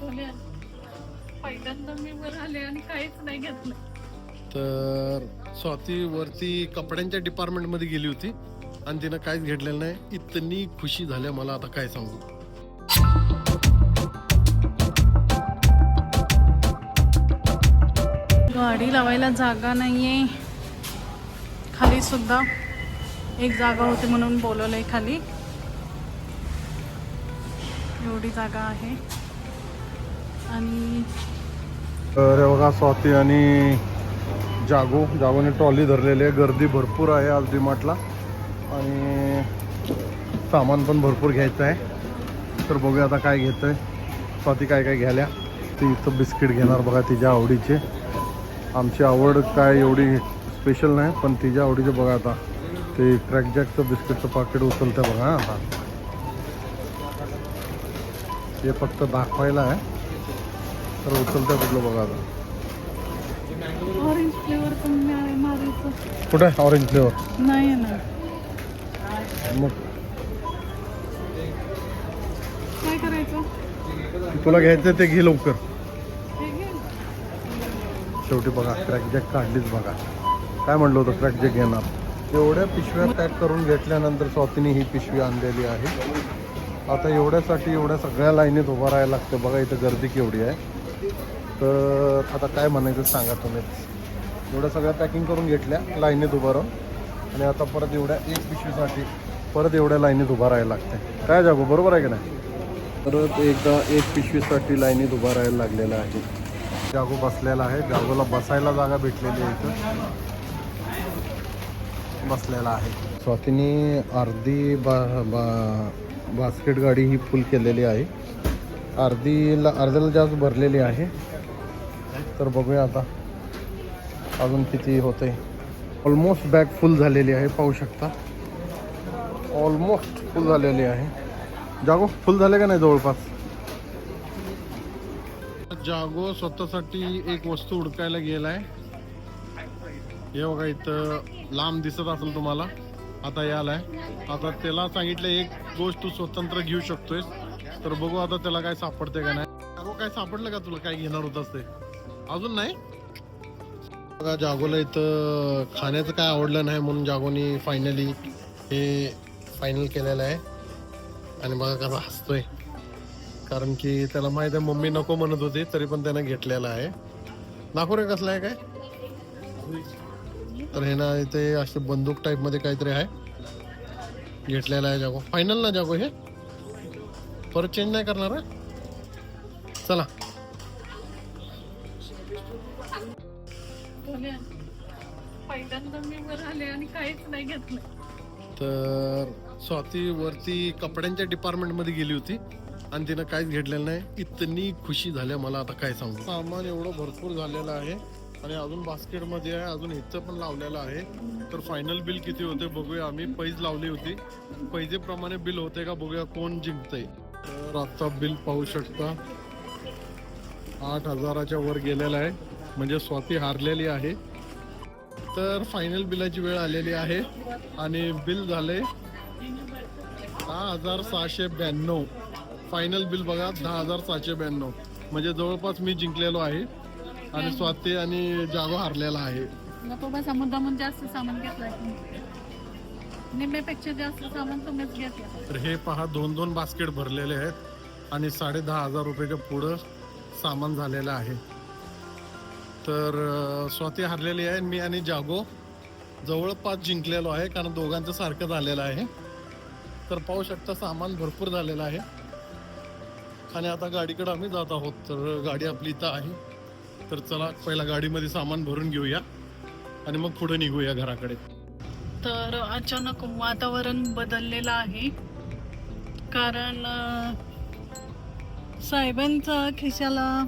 बोल्या. पहिल्यांदा मी वर आले आणि काहीच नाही घेतलं. तर स्वाती वरती कपड्यांच्या डिपार्टमेंटमध्ये गेली होती आणि तिनं काहीच घेतलेलं नाही. इतनी खुशी झाल्या मला आता काय सांगू. गाडी लावायला जागा नाहीये. खाली सुद्धा एक जागा होती म्हणून बोलवलंय खाली. एवढी जागा आहे. आणि तर बघा स्वाती आणि जागो जागोने ट्रॉली धरलेली आहे. गर्दी भरपूर आहे आज डिमार्टला आणि सामान पण भरपूर घ्यायचं आहे. तर बघूया आता काय घेतोय. स्वाती काय काय घ्यायल्या ती इथं बिस्किट घेणार बघा तिच्या आवडीचे. आमची आवड काय एवढी स्पेशल नाही पण तिच्या आवडीचे बघा आता. ते क्रॅकजॅकचं बिस्किटचं पाकिट उचलतं बघा आता हे फक्त दाखवायला आहे. तर उचलतं कुठलं बघा आता. ऑरेंज फ्लेवर पण कुठे आहे ऑरेंज फ्लेवर नाही ना मग काय करायचं? तुला घ्यायचं ते घे लवकर. शेवटी बघा क्रॅकजॅक काढलीच बघा. काय म्हणलं होतं क्रॅकजॅक घेणार? एवढ्या पिशव्या पॅक करून घेतल्यानंतर स्वातीने ही पिशवी आणलेली आहे. आता एवढ्यासाठी एवढ्या सगळ्या लाईनीत उभं राहायला लागतं. बघा इथं गर्दी केवढी आहे. तर आता काय म्हणायचं सांगा तुम्ही. एवढ्या सगळ्या पॅकिंग करून घेतल्या लाईनीत उभं राहून. आणि आता परत एवढ्या एक पिशवीसाठी परत एवढ्या लाईनीत उभं राहायला लागते काय जागो बरोबर आहे की नाही? परत एकदा एक पिशवीसाठी लाईनीत उभा राहायला लागलेला आहे. जागो बसलेला आहे. जागोला बसायला जागा भेटलेली आहे इथं. बसलेला आहे. स्वातीने अर्धी बा बा बास्केट गाडी ही फुल केलेली आहे. अर्धीला अर्ध्याला जास्त भरलेली आहे. तर बघूया आता अजून किती होते ऑलमोस्ट बॅग फुल झालेली आहे पाहू शकता. ऑलमोस्ट फुल झालेली आहे. जागो फुल झाले का नाही जवळपास? जागो स्वतःसाठी एक वस्तू उडकायला गेलाय. हे बघा इथं लांब दिसत असेल तुम्हाला. आता यालाय. आता त्याला सांगितलं एक गोष्ट तू स्वतंत्र घेऊ शकतोय तर बघू आता त्याला काय सापडते का नाही. जागो काय सापडलं का तुला? काय घेणार होतास ते? अजून नाही? बघा जागोला इथं खाण्याचं काय आवडलं नाही म्हणून जागोनी फायनली हे फायनल केलेलं आहे. आणि बघा कसा हसतोय. कारण की त्याला माहीत आहे मम्मी नको म्हणत होती तरी पण त्यानं घेतलेला आहे. नागपूर रे कसला आहे काय? तर हे ना इथे असे बंदूक टाईपमध्ये काहीतरी आहे. घेतलेला आहे जागो. फायनल ना जागो हे? परत चेंज नाही करणार हा? चला. बोल्या. पहिल्यांदा मी वर आले आणि काहीच नाही घेतलं. तर स्वाती वरती कपड्यांच्या डिपार्टमेंटमध्ये गेली होती आणि तिनं काहीच घेतलेलं नाही. इतनी खुशी झाल्या मला आता काय सांगू. सामान एवढं भरपूर झालेलं आहे आणि अजून बास्केटमध्ये आहे अजून इथं पण लावलेलं आहे. तर फायनल बिल किती होते बघूया आम्ही. पैज लावली होती. पैजेप्रमाणे बिल होते का बघूया कोण जिंकतंय. तर आजचा बिल पाहू शकता. आठ हजाराच्या वर गेलेला आहे. म्हणजे स्वाती हारलेली आहे. तर फायनल बिलाची वेळ आलेली आहे. आणि बिल झाले दहा हजार सहाशे ब्याण्णव. फायनल बिल बघा दहा हजार सहाशे ब्याण्णव. म्हणजे जवळपास मी जिंकलेलो आहे. आणि स्वाती आणि जागो हारलेला आहे. जास्त सामान घेतलं निम्म्यापेक्षा जास्त सामान तुम्हीच घेतलं. तर हे पहा दोन दोन बास्केट भरलेले आहेत आणि साडे दहा हजार रुपयाच्या पुढं सामान झालेलं आहे. तर अं, स्वाती हरलेली आहे मी आणि जागो जवळपास जिंकलेलो आहे कारण दोघांचं सारखं झालेलं आहे. तर पाहू शकता सामान भरपूर झालेलं आहे. आणि आता गाडीकडे आम्ही जात आहोत तर गाडी आपली इथं आहे. तर चला पहिला गाडीमध्ये सामान भरून घेऊया आणि मग पुढे निघूया घराकडे. तर अचानक वातावरण बदललेलं आहे. कारण साहेबांचा खिशाला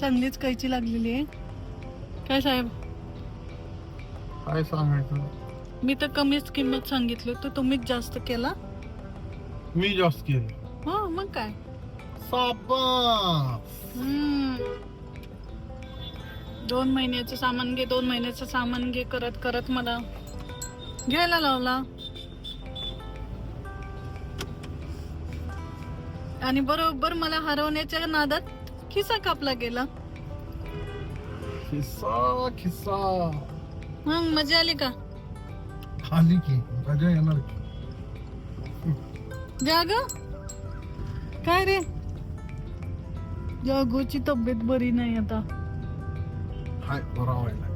चांगलीच कैची लागलेली आहे. काय साहेब? काय सांगायचं? मी तर कमीच किंमत सांगितली तर तुम्हीच जास्त केला? मी जास्त केली. हो मग काय. दोन महिन्याचं सामान घे दोन महिन्याचं सामान घे करत करत मला. घ्यायला लावला आणि बरोबर मला हरवण्याच्या नादात खिसा कापला गेला. खिस्सा खिस्सा मग मजा आली का? आली की मजा येणार की. जाग काय रे? जागोची तब्येत बरी नाही आता. हाय बरा व्हायला.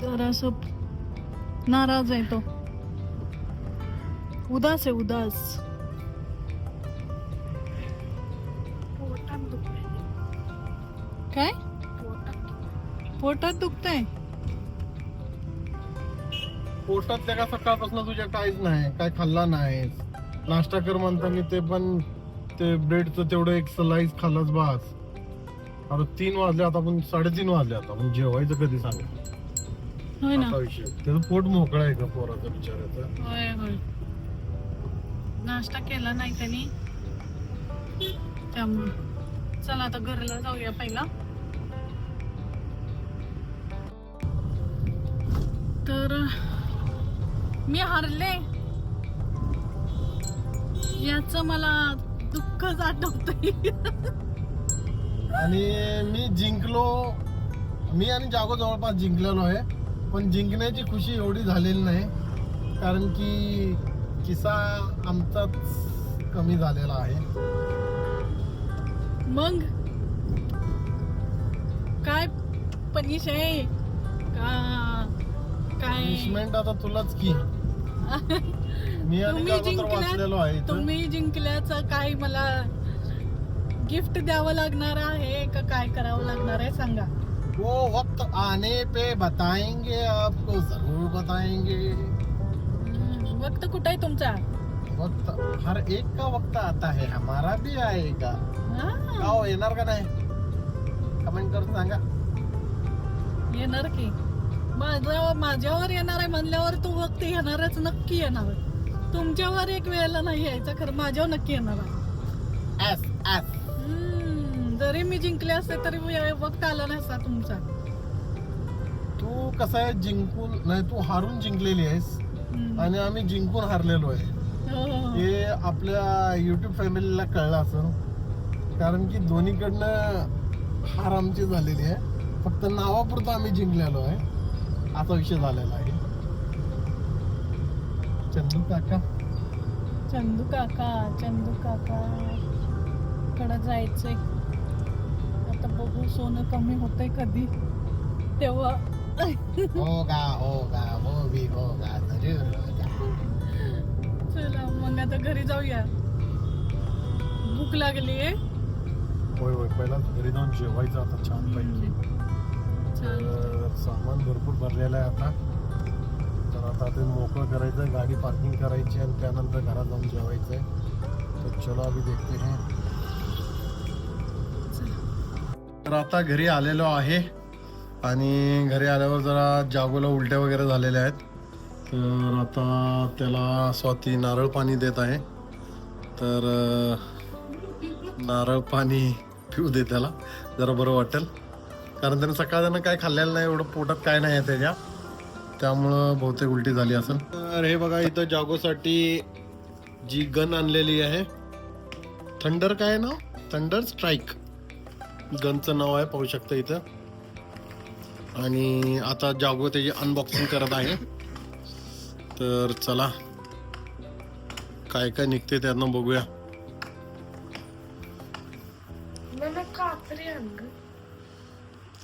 जरास नाराज आहे तो. उदास आहे उदास. काय? पोटात दुखतंय. पोटात त्या का सकाळपासून तुझ्या काहीच नाही काय खाल्ला नाही नाश्ता कर म्हणताना ते पण ते ब्रेडचं तेवढं एक स्लाइस खाल्लंच बास. अरे तीन वाजले आता आपण साडेतीन वाजले आता आपण जेवायचं कधी सांग? होय ना. असा विषय त्याचं पोट मोकळं आहे का पोराचं बिचाराचं होय होय. नाश्ता केला नाही त्यांनी. त्यामुळे. चला आता घरला जाऊया पहिला. तर मी हारले. याच मला दुःखच आठवतंय आणि मी जिंकलो. मी आणि जागो जवळपास जिंकलेलो आहे. पण जिंकण्याची खुशी एवढी झालेली नाही. कारण की किस्सा आमचाच कमी झालेला आहे. मग? काय पनिश आहे? का काय? पनिशमेंट आता तुलाच की. मी आणि तुम्ही वाचलेलो आहे इथं. तुम्ही जिंकल्याचं काय मला गिफ्ट द्यावं लागणार आहे का काय करावं लागणार आहे सांगा. वो वक्त आने पे बताएंगे आपको जरूर बताएंगे. वक्त कुठं आहे तुमचा? वक्त. हर एक का वक्त आता है हमारा भी आएगा. हा, का हो येणार का नाही? कमेंट करून सांगा. येणार की? माझ्या माझ्यावर येणार आहे म्हणल्यावर तू वक्त येणारच नक्की येणार. तुमच्यावर एक वेळेला नाही यायचा खरं माझ्यावर नक्की येणार आहे. जरी मी जिंकले असते तरी वक्त आला नसता तुमचा. तू कसं आहे? जिंकून नाही तू हारून जिंकलेली आहेस. आणि आम्ही जिंकून हारलेलो आहे. हो, हो, हो. हे आपल्या युट्यूब फॅमिलीला कळलं असेल. कारण की दोन्हीकडनं हार आमची झालेली आहे. फक्त नावापुरतं आम्ही जिंकलेलो आहे. असा विषय झालेला आहे. चंदू काका. चंदू काका चंदू काका. कडे जायचंय. आता बघू सोनं कमी होतंय कधी. तेव्हा होगा होगा वो भी होगा जरूर होगा. चला मग आता घरी जाऊया. भूक लागली आहे. होय होय पहिला घरी जाऊन जेवायचं आता छान. पैकी तर सामान भरपूर भरलेलं आहे आता. तर आता ते मोकळं करायचं गाडी पार्किंग करायची आणि त्यानंतर घरात जाऊन जेवायचं आहे तर चलो अभी देखते हैं. तर आता घरी आलेलो आहे. आणि घरी आल्यावर जरा जागोला उलट्या वगैरे झालेल्या आहेत. तर आता त्याला स्वाती नारळ पाणी देत आहे. तर नारळ पाणी पिऊ दे त्याला. जरा बरं वाटेल. कारण त्यानं सकाळजणं काय खाल्लेलं नाही एवढं पोटात काय नाही आहे त्याच्या. त्यामुळं बहुतेक उलटी झाली असेल. तर हे बघा इथं जागोसाठी जी गन आणलेली आहे. थंडर काय आहे थंडर स्ट्राईक. गनचं नाव आहे पाहू शकता इथं. आणि आता जागो त्याची अनबॉक्सिंग करत आहे. तर चला काय काय निघते त्यातनं बघूया.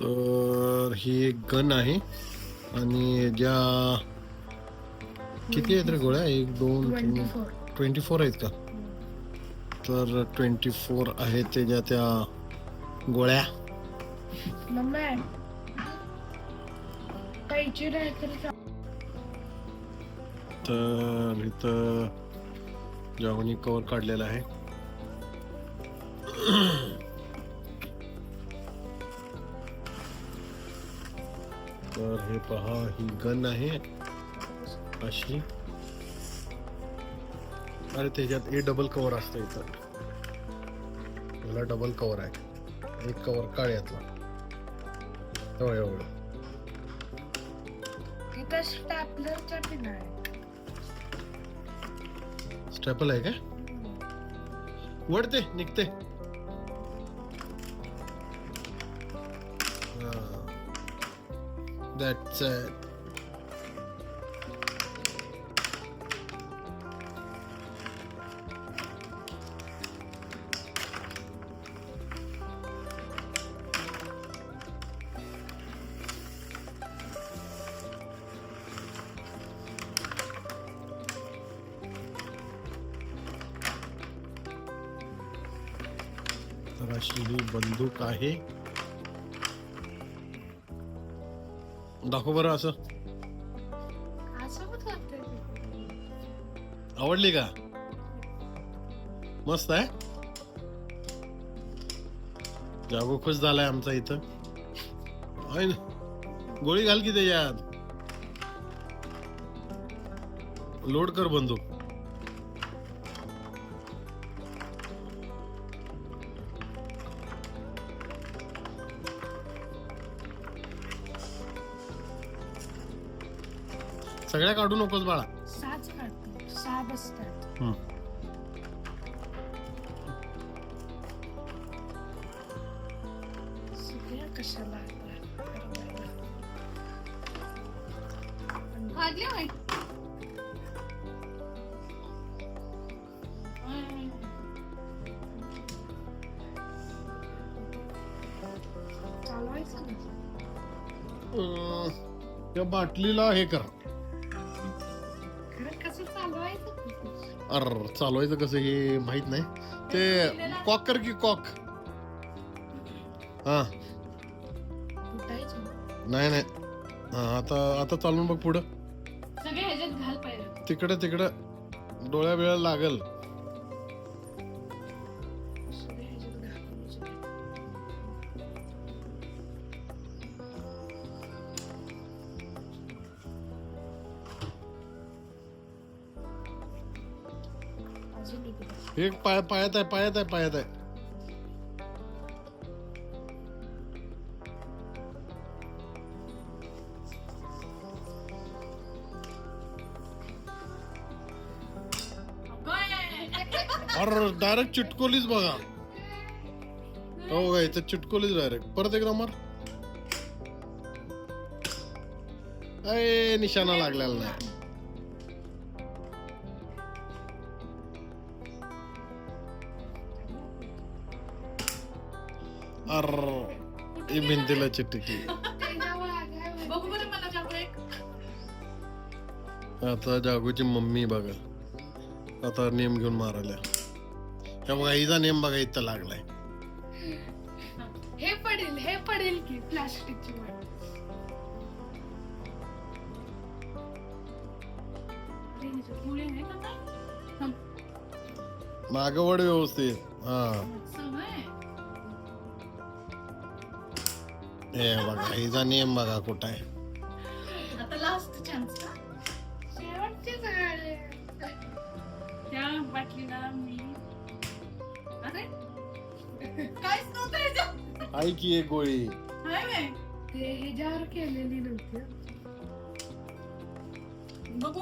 तर ही एक गन आहे आणि ज्या किती आहेत रे गोळ्या? एक दोन तीन ट्वेंटी फोर. आहेत का? तर ट्वेंटी फोर आहेत त्याच्या त्या गोळ्या. तर इथं जॉगनी कवर काढलेला आहे. तर हे पहा ही गन आहे. अशी. अरे त्याच्यात ए डबल कवर असतं इथं. याला डबल कवर आहे. एक कवर काळ्यातला. एवढं एवढं आता पिन आहे. स्टॅपल आहे का? वडते निघते. दॅट्स अशी ही बंदूक आहे. दाखव बरं असं. आवडली का? मस्त आहे. जागो खुश झालाय आमचा इथं. आहे ना? गोळी घाल की त्याच्यात. लोड कर बंदूक. सगळ्या काढू नकोस बाळा. सहाच काढतो. सहा बसतात हम्म. सगळ्या कशाला? ठरवायला? भाजली नाही चालवायचं ना. अं, त्या बाटलीला हे कर. अर चालवायचं कसं हे माहीत नाही. ते कॉक कर की कॉक? हा. नाही नाही. हा आता आता चालून बघ पुढं. तिकडं तिकडं. डोळ्या बिळ्या लागल. एक पाय पायात आहे पायात आहे पायात आहे. डायरेक्ट चिटकोलीच बघा. हो काय इथं चिटकोलीच डायरेक्ट परत एकदा मार. अय निशाणा लागलेला नाही. अर ही भिंतीला चिटकी बघू बरं मला जागो एक आता जागूची मम्मी बघा. आता नेम घेऊन मारायला. त्या बघा हिचा नेम बघा इथं लागलाय. हे पडेल हे पडेल की प्लास्टिकची वाट. मुली आहे का काय? मागवड व्यवस्थित. हा. सवय. हे बघा हिचा नेम बघा कुठं आहे. आता लास्ट चान्स का शेवटची त्या बाटलीला मी अरे. काहीच नव्हतं ह्याच्यात. आहे की एक गोळी. हाय बाई. ते ह्याच्यावर केलेली नव्हती. बघू.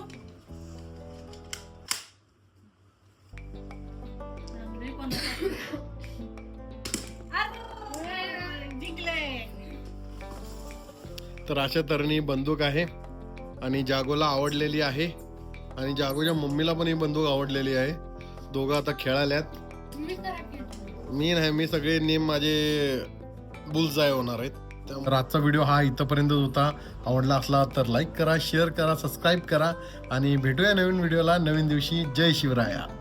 तर अशा तऱ्हेने ही बंदूक आहे आणि जागोला आवडलेली आहे. आणि जागोच्या मम्मीला पण ही बंदूक आवडलेली आहे. दोघं आता खेळाल्यात. मी नाही मी सगळे नेम माझे बुलजाय होणार आहेत. तर आजचा व्हिडिओ हा इथंपर्यंतच होता. आवडला असला तर लाईक करा शेअर करा सबस्क्राईब करा. आणि भेटूया नवीन व्हिडिओला नवीन दिवशी जय शिवराया.